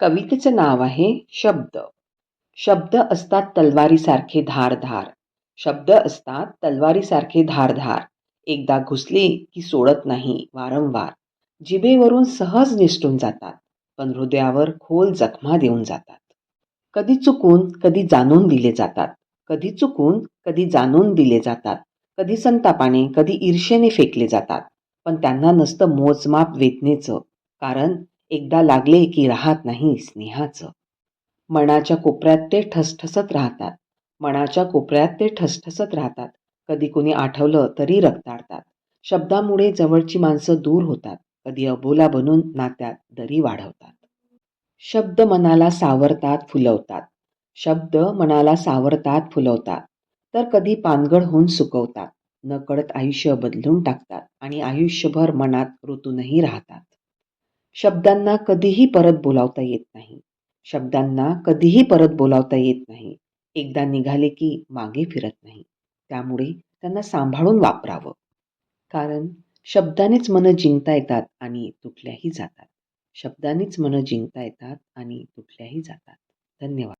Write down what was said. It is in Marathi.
कवितेचं नाव आहे शब्द. शब्द असतात तलवारीसारखे धारधार. शब्द असतात तलवारीसारखे धारधार. एकदा घुसले की सोडत नाही वारंवार. जिभेवरून सहज निसटून जातात पण हृदयावर खोल जखमा देऊन जातात. कधी चुकून कधी जाणून दिले जातात. कधी चुकून कधी जाणून दिले जातात. कधी संतापाने कधी ईर्षेने फेकले जातात. पण त्यांना नसतं मोजमाप वेदनेचं कारण एकदा लागले की राहत नाही स्नेहाचं. मनाच्या कोपऱ्यात ते ठसठसत राहतात. मनाच्या कोपऱ्यात ते ठसठसत राहतात. कधी कुणी आठवलं तरी रक्ताळतात. शब्दामुळे जवळची माणसं दूर होतात. कधी अबोला बनून नात्यात दरी वाढवतात. शब्द मनाला सावरतात फुलवतात. शब्द मनाला सावरतात फुलवतात. तर कधी पानगळ होऊन सुकवतात. नकळत आयुष्य बदलून टाकतात आणि आयुष्यभर मनात ऋतूनही राहतात. शब्दांना कधीही परत बोलावता येत नाही. शब्दांना कधीही परत बोलावता येत नाही. एकदा निघाले की मागे फिरत नाही. त्यामुळे त्यांना सांभाळून वापरावं. कारण शब्दानेच मनं जिंकता येतात आणि तुटल्याही जातात. शब्दानेच मनं जिंकता येतात आणि तुटल्याही जातात. धन्यवाद.